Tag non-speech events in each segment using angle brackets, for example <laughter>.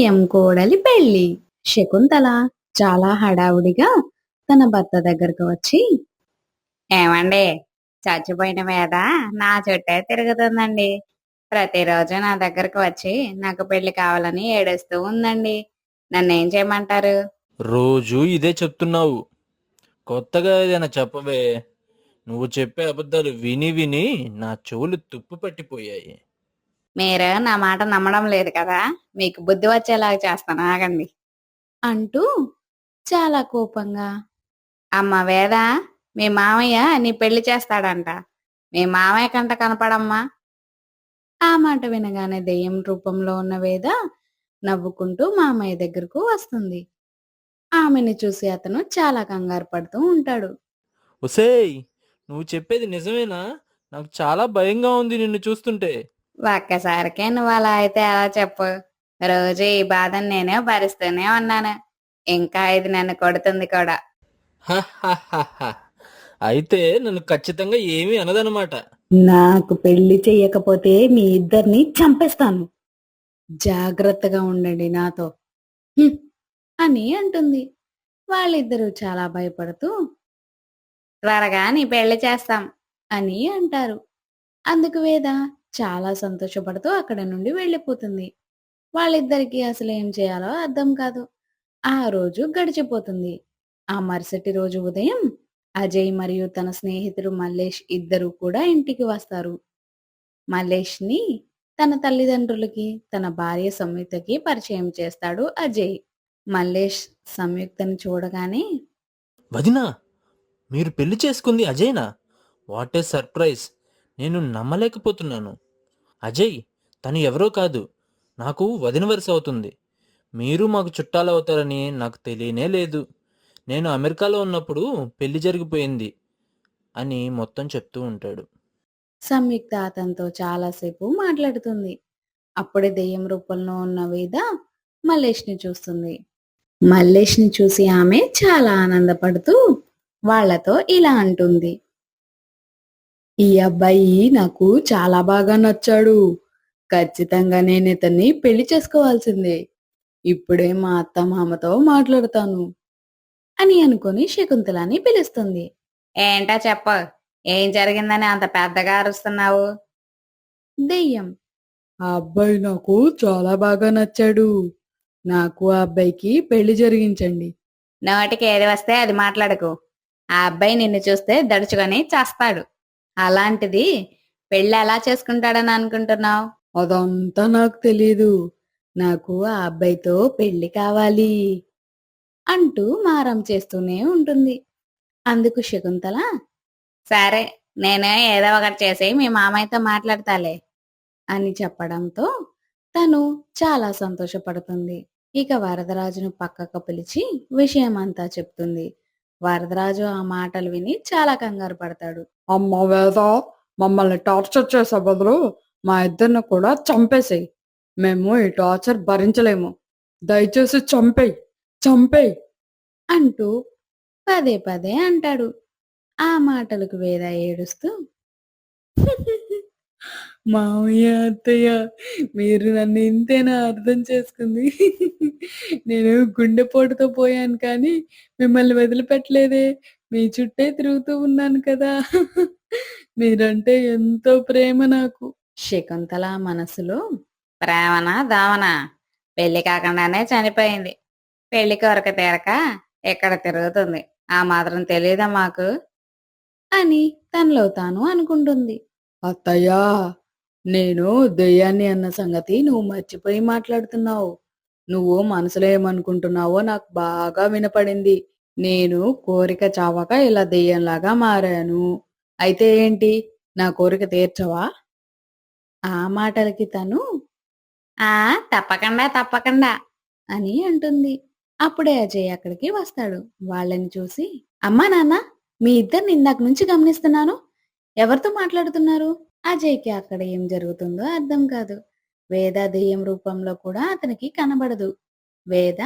CM కోడలి పెళ్ళి శకుంతల చాలా హడావుడిగా తన భర్త దగ్గరకు వచ్చి ఏమండి చచ్చిపోయిన మీద నా చుట్టే తిరుగుతుందండి. ప్రతిరోజు నా దగ్గరకు వచ్చి నాకు పెళ్ళి కావాలని ఏడుస్తూ ఉందండి. నన్ను ఏం చేయమంటారు? రోజు ఇదే చెప్తున్నావు. కొత్తగా ఏదైనా చెప్పవే. నువ్వు చెప్పే అబద్ధాలు విని విని నా చెవులు తుప్పు పట్టిపోయాయి. మీరు నా మాట నమ్మడం లేదు కదా మీకు బుద్ధి వచ్చేలాగా చేస్తాను ఆగండి. అంటూ చాలా కోపంగా అమ్మ వేద మీ మామయ్య నీ పెళ్ళి చేస్తాడంట. మీ మామయ్య కంట కనపడమ్మా. ఆ మాట వినగానే దెయ్యం రూపంలో ఉన్న వేద నవ్వుకుంటూ మామయ్య దగ్గరకు వస్తుంది. ఆమెని చూసి అతను చాలా కంగారు పడుతూ ఉంటాడు. ఒసేయ్ నువ్వు చెప్పేది నిజమేనా? నాకు చాలా భయంగా ఉంది నిన్ను చూస్తుంటే. ఒక్కసారికే నువ్వు అలా అయితే అలా చెప్పు. రోజు ఈ బాధను నేనే భరిస్తూనే ఉన్నాను. ఇంకా ఇది నన్ను కొడుతుంది కూడా. అయితే నన్ను ఖచ్చితంగా ఏమీ అనదనమాట. నాకు పెళ్ళి చెయ్యకపోతే మీ ఇద్దరిని చంపేస్తాను. జాగ్రత్తగా ఉండండి నాతో. "హ్మ్" అని అంటుంది. వాళ్ళిద్దరూ చాలా భయపడుతూ త్వరగా నీ పెళ్ళి చేస్తాం అని అంటారు. అందుకు వేద చాలా సంతోషపడుతూ అక్కడ నుండి వెళ్ళిపోతుంది. వాళ్ళిద్దరికీ అసలు ఏం చేయాలో అర్థం కాదు. ఆ రోజు గడిచిపోతుంది. ఆ మరుసటి రోజు ఉదయం అజయ్ మరియు తన స్నేహితుడు మల్లేష్ ఇద్దరు కూడా ఇంటికి వస్తారు. మల్లేష్ని తన తల్లిదండ్రులకి తన భార్య సంయుక్తకి పరిచయం చేస్తాడు అజయ్. మల్లేష్ సంయుక్తని చూడగానే వదినా మీరు పెళ్ళి చేసుకుంది అజయ్నా? What a surprise! నేను నమ్మలేకపోతున్నాను. అజయ్ తను ఎవరో కాదు. నాకు వదిన వరుస అవుతుంది. మీరు మాకు చుట్టాలు అవుతారని నాకు తెలియనే లేదు. నేను అమెరికాలో ఉన్నప్పుడు పెళ్ళి జరిగిపోయింది అని మొత్తం చెప్తూ ఉంటాడు. సంయుక్త అతనితో చాలాసేపు మాట్లాడుతుంది. అప్పుడే దెయ్యం రూపంలో ఉన్న వేద మల్లేష్ని చూస్తుంది. మల్లేష్ని చూసి ఆమె చాలా ఆనందపడుతూ వాళ్ళతో ఇలా అంటుంది. ఈ అబ్బాయి నాకు చాలా బాగా నచ్చాడు. ఖచ్చితంగా నేను ఇతన్ని పెళ్ళి చేసుకోవాల్సిందే. ఇప్పుడే మా అత్త మామతో మాట్లాడతాను అని అనుకుని శకుంతలని పిలుస్తుంది. ఏంటా చెప్ప ఏం జరిగిందని అంత పెద్దగా అరుస్తున్నావు? దెయ్యం ఆ అబ్బాయి నాకు చాలా బాగా నచ్చాడు. నాకు ఆ అబ్బాయికి పెళ్ళి జరిగించండి. నోటికి ఏది వస్తే అది మాట్లాడకు. ఆ అబ్బాయి నిన్ను చూస్తే దడుచుకొని చేస్తాడు. అలాంటిది పెళ్ళి ఎలా చేసుకుంటాడని అనుకుంటున్నావు? అదంతా నాకు తెలీదు. నాకు ఆ అబ్బాయితో పెళ్ళి కావాలి అంటూ మారం చేస్తూనే ఉంటుంది. అందుకు శకుంతల సరే నేనే ఏదో ఒకటి చేసి మీ మామయ్యతో మాట్లాడతాలే అని చెప్పడంతో తను చాలా సంతోషపడుతుంది. ఇక వరదరాజును పక్కకు పిలిచి విషయమంతా చెప్తుంది. వరదరాజు ఆ మాటలు విని చాలా కంగారు పడతాడు. అమ్మ వేద మమ్మల్ని టార్చర్ చేసే బదులు మా ఇద్దరిని కూడా చంపేసేయి. మేము ఈ టార్చర్ భరించలేము. దయచేసి చంపేయి చంపేయి అంటూ పదే పదే అంటాడు. ఆ మాటలకు వేద ఏడుస్తూ మామయ్య అత్తయ్య మీరు నన్ను ఇంతేనా అర్థం చేసుకుంది? నేను గుండెపోటుతో పోయాను కానీ మిమ్మల్ని వదిలిపెట్టలేదే. మీ చుట్టే తిరుగుతూ ఉన్నాను కదా. మీరంటే ఎంతో ప్రేమ నాకు. శకుంతల మనసులో ప్రేమనా దావనా పెళ్ళి కాకుండానే చనిపోయింది. పెళ్ళి కొరకు తీరక ఎక్కడ తిరుగుతుంది? ఆ మాత్రం తెలియదా మాకు? అని తనలో తాను అనుకుంటుంది. అత్తయ్యా నేను దెయ్యాన్ని అన్న సంగతి నువ్వు మర్చిపోయి మాట్లాడుతున్నావు. నువ్వు మనసులో ఏమనుకుంటున్నావో నాకు బాగా వినపడింది. నేను కోరిక చావక ఇలా దెయ్యంలాగా మారాను. అయితే ఏంటి? నా కోరిక తీర్చవా? ఆ మాటలకి తను ఆ తప్పకుండా తప్పకుండా అని అంటుంది. అప్పుడే అజయ్ అక్కడికి వస్తాడు. వాళ్ళని చూసి అమ్మా నాన్న మీ ఇద్దరిని ఇందాక నుంచి గమనిస్తున్నాను. ఎవరితో మాట్లాడుతున్నారు? అజయ్కి అక్కడ ఏం జరుగుతుందో అర్థం కాదు. వేద దెయ్యం రూపంలో కూడా అతనికి కనబడదు. వేద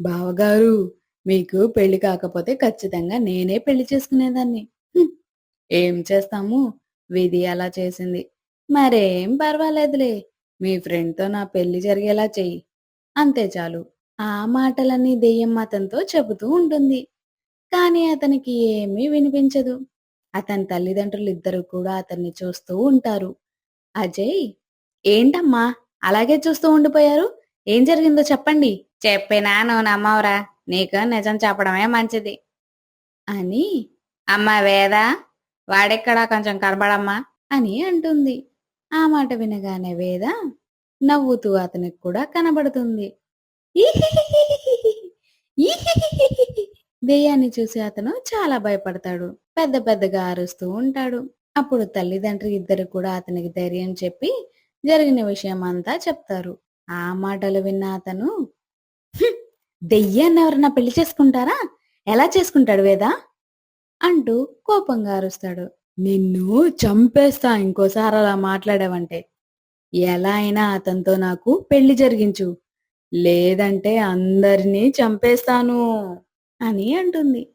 బావగారు మీకు పెళ్ళి కాకపోతే ఖచ్చితంగా నేనే పెళ్ళి చేసుకునేదాన్ని. ఏం చేస్తాము? విధి అలా చేసింది. మరేం పర్వాలేదులే మీ ఫ్రెండ్తో నా పెళ్ళి జరిగేలా చెయ్యి. అంతే చాలు. ఆ మాటలన్నీ దెయ్యం అతనితో చెబుతూ ఉంటుంది. కానీ అతనికి ఏమీ వినిపించదు. అతని తల్లిదండ్రులు ఇద్దరు కూడా అతన్ని చూస్తూ ఉంటారు. అజయ్ ఏంటమ్మా? అలాగే చూస్తూ ఉండిపోయారు? ఏం జరిగిందో చెప్పండి. చెప్పినా నువ్వు నమ్మవరా. నీకు నిజం చెప్పడమే మంచిది. అని అమ్మ వేద? వాడెక్కడా కొంచెం కనబడమ్మా. అని అంటుంది. ఆ మాట వినగానే వేద నవ్వుతూ అతనికి కూడా కనబడుతుంది. <laughs> దెయ్యాన్ని చూసి అతను చాలా భయపడతాడు. పెద్ద పెద్దగా అరుస్తూ ఉంటాడు. అప్పుడు తల్లిదండ్రి ఇద్దరు కూడా అతనికి ధైర్యం చెప్పి జరిగిన విషయం అంతా చెప్తారు. ఆ మాటలు విన్న అతను దెయ్యాన్ని ఎవరన్నా పెళ్ళి చేసుకుంటారా? ఎలా చేసుకుంటాడు వేదా? అంటూ కోపంగా అరుస్తాడు. నిన్ను చంపేస్తా ఇంకోసారి అలా మాట్లాడావంటే. ఎలా అయినా అతనితో నాకు పెళ్ళి జరిగించు. లేదంటే అందరినీ చంపేస్తాను. అని అంటుంది.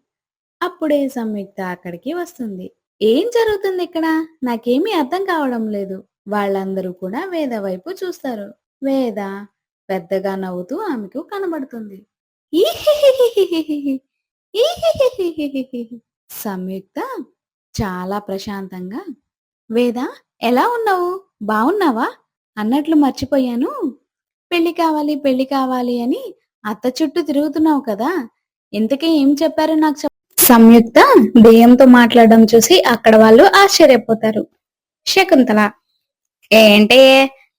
అప్పుడే సంయుక్త అక్కడికి వస్తుంది. ఏం జరుగుతుంది ఇక్కడ? నాకేమీ అర్థం కావడం లేదు. వాళ్ళందరూ కూడా వేద వైపు చూస్తారు. వేద పెద్దగా నవ్వుతూ ఆమెకు కనబడుతుంది. సంయుక్త చాలా ప్రశాంతంగా వేద ఎలా ఉన్నావు? బాగున్నావా అన్నట్లు మర్చిపోయాను. పెళ్ళి కావాలి పెళ్ళి కావాలి అని అత్త చుట్టూ తిరుగుతున్నావు కదా? ఇంతకీ ఏం చెప్పారు నాకు చెప్ సంయుక్త దెయ్యంతో మాట్లాడడం చూసి అక్కడ వాళ్ళు ఆశ్చర్యపోతారు. శకుంతల ఏంటి?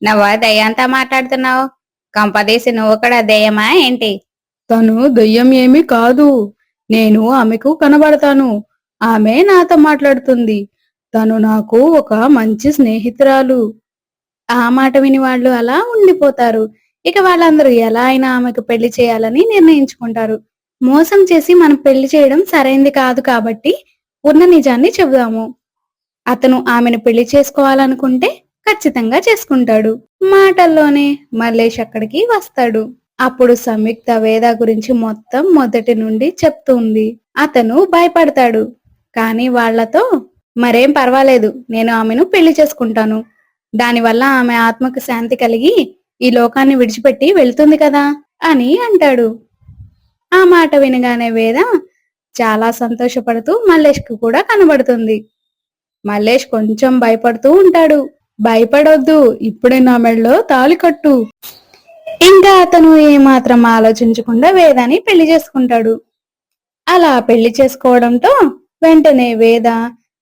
నువ్వు దయ్యంతో మాట్లాడుతున్నావు? కంపదీసి నువ్వు కూడా దెయ్యమా ఏంటి? తను దయ్యం ఏమీ కాదు. నేను ఆమెకు కనబడతాను. ఆమె నాతో మాట్లాడుతుంది. తను నాకు ఒక మంచి స్నేహితురాలు. ఆ మాట విని వాళ్ళు అలా ఉండిపోతారు. ఇక వాళ్ళందరూ ఎలా అయినా ఆమెకు పెళ్ళి చేయాలని నిర్ణయించుకుంటారు. మోసం చేసి మనం పెళ్ళి చేయడం సరైంది కాదు కాబట్టి ఉన్న నిజాన్ని చెబుదాము. అతను ఆమెను పెళ్ళి చేసుకోవాలనుకుంటే ఖచ్చితంగా చేసుకుంటాడు. మాటల్లోనే మల్లేష్ అక్కడికి వస్తాడు. అప్పుడు సంయుక్త వేద గురించి మొత్తం మొదటి నుండి చెప్తుంది. అతను భయపడతాడు. కానీ వాళ్ళతో మరేం పర్వాలేదు నేను ఆమెను పెళ్ళి చేసుకుంటాను. దానివల్ల ఆమె ఆత్మకు శాంతి కలిగి ఈ లోకాన్ని విడిచిపెట్టి వెళ్తుంది కదా అని అంటాడు. ఆ మాట వినగానే వేద చాలా సంతోషపడుతూ మల్లేష్కు కూడా కనబడుతుంది. మల్లేష్ కొంచెం భయపడుతూ ఉంటాడు. భయపడొద్దు ఇప్పుడే నా మెడలో తాళి కట్టు. ఇంకా అతను ఏమాత్రం ఆలోచించకుండా వేదాని పెళ్ళి చేసుకుంటాడు. అలా పెళ్ళి చేసుకోవడంతో వెంటనే వేద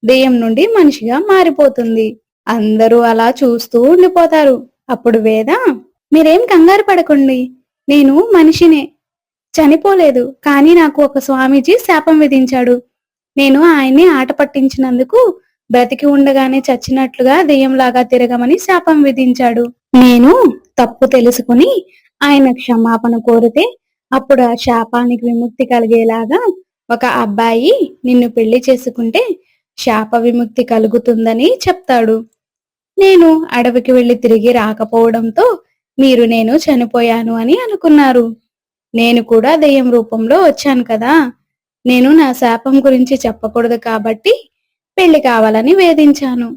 దెయ్యం నుండి మనిషిగా మారిపోతుంది. అందరూ అలా చూస్తూ ఉండిపోతారు. అప్పుడు వేద మీరేం కంగారు పడకండి. నేను మనిషినే. చనిపోలేదు కానీ నాకు ఒక స్వామీజీ శాపం విధించాడు. నేను ఆయన్ని ఆట పట్టించినందుకు బ్రతికి ఉండగానే చచ్చినట్లుగా దెయ్యంలాగా తిరగమని శాపం విధించాడు. నేను తప్పు తెలుసుకుని ఆయన క్షమాపణ కోరితే అప్పుడు ఆ శాపానికి విముక్తి కలిగేలాగా ఒక అబ్బాయి నిన్ను పెళ్ళి చేసుకుంటే శాప విముక్తి కలుగుతుందని చెప్తాడు. నేను అడవికి వెళ్ళి తిరిగి రాకపోవడంతో మీరు నేను చనిపోయాను అని అనుకున్నారు. నేను కూడా దెయ్యం రూపంలో వచ్చాను కదా. నేను నా శాపం గురించి చెప్పకూడదు కాబట్టి పెళ్ళి కావాలని వేధించాను.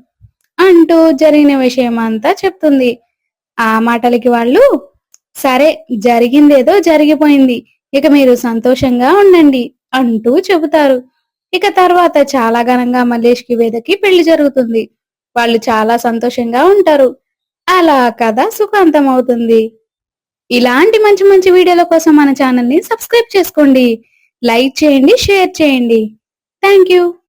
అంటూ జరిగిన విషయం అంతా చెప్తుంది. ఆ మాటలకి వాళ్ళు సరే జరిగిందేదో జరిగిపోయింది. ఇక మీరు సంతోషంగా ఉండండి అంటూ చెబుతారు. ఇక తర్వాత చాలా ఘనంగా మల్లేష్కి వేదకి పెళ్ళి జరుగుతుంది. వాళ్ళు చాలా సంతోషంగా ఉంటారు. అలా కథ సుఖాంతం అవుతుంది ఇలాంటి మంచి మంచి వీడియోల కోసం మన ఛానల్ని సబ్స్క్రైబ్ చేసుకోండి. లైక్ చేయండి షేర్ చేయండి. Thank you.